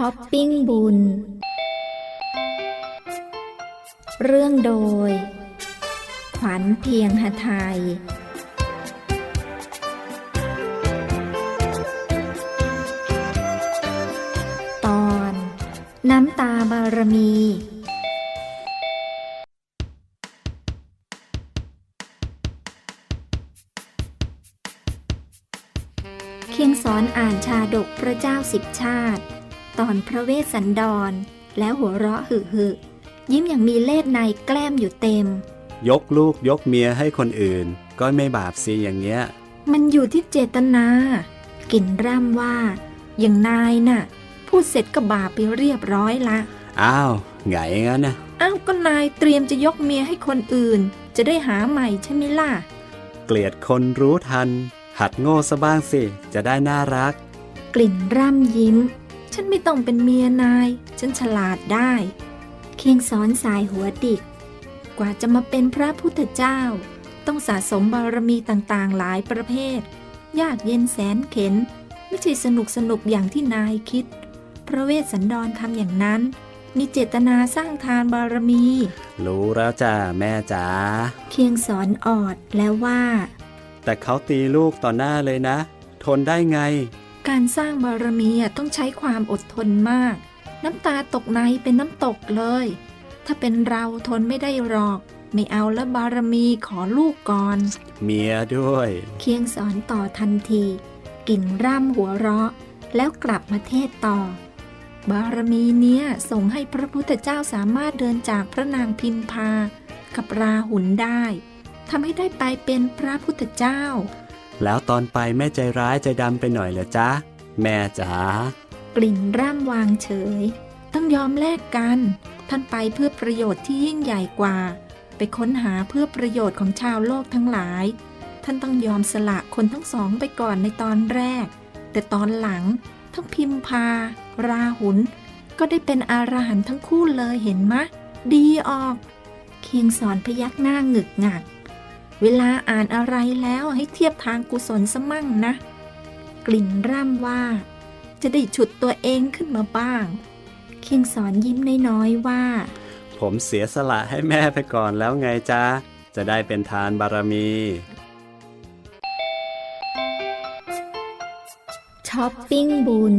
ช้อปปิ้งบุญ เรื่องโดย ขวัญเพียงหไทยตอน น้ำตาบารมีเคียงสอนอ่านชาดกพระเจ้าสิบชาติ ตอนพระเวสสันดร แล้วหัวเราะหึหึยิ้มอย่างมีเล่ห์ในแกล้มอยู่เต็ม ยกลูกยกเมียให้คนอื่น ก็ไม่บาปสิอย่างเงี้ย มันอยู่ที่เจตนากลิ่นร่ำว่า อย่างนายน่ะ พูดเสร็จก็บาปไปเรียบร้อยละ อ้าวไงงั้นนะอ้าวก็นายเตรียมจะยกเมียให้คนอื่น จะได้หาใหม่ใช่ไหมล่ะ เกลียดคนรู้ทัน หัดโง่ซะบ้างสิ จะได้น่ารัก กลิ่นร่ำยิ้ม ฉันไม่ต้องเป็นเมียนาย ฉันฉลาดได้ เคียงสอนสายหัวดิก กว่าจะมาเป็นพระพุทธเจ้า ต้องสะสมบารมีต่างๆหลายประเภท ยากเย็นแสนเข็น ไม่ใช่สนุกสนุกๆอย่างที่นายคิด พระเวสสันดรทำอย่างนั้น มีเจตนาสร้างทานบารมี รู้แล้วจ้าแม่จ๋า เคียงสอนออดแล้วว่า แต่เขาตีลูกต่อหน้าเลยนะ ทนได้ไง การสร้างบารมีอะต้องใช้ความอดทนมาก น้ำตาตกในเป็นน้ำตกเลย ถ้าเป็นเราทนไม่ได้หรอก ไม่เอาละบารมีขอลูกก่อน เมียด้วย เคียงสอนต่อทันที กิ่งร่ำหัวเราะ แล้วกลับมาเทศต่อ บารมีเนี้ยส่งให้พระพุทธเจ้าสามารถเดินจากพระนางพิมพา กับราหุลได้ทำให้ได้ไปเป็นพระพุทธเจ้า แล้วตอนไปแม่ใจร้ายใจดำไปหน่อยเหรอจ๊ะ แม่จ๋ากลิ่นร่ำวางเฉย ต้องยอมแลกกัน ท่านไปเพื่อประโยชน์ที่ยิ่งใหญ่กว่า ไปค้นหาเพื่อประโยชน์ของชาวโลกทั้งหลาย ท่านต้องยอมสละคนทั้งสองไปก่อนในตอนแรก แต่ตอนหลังทั้งพิมพา ราหุลก็ได้เป็นอารหันทั้งคู่เลยเห็นมะ ดีออก เคียงสอนพยักหน้าหงึกงัก เวลาอ่านอะไรแล้วให้เทียบทางกุศลสมั่งนะ กลิ่นร่ำว่า จะได้ฉุดตัวเองขึ้นมาบ้าง เคียงสอนยิ้มน้อยๆว่า ผมเสียสละให้แม่ไปก่อนแล้วไงจ๊ะ จะได้เป็นทานบารมีช้อปปิ้งบุญ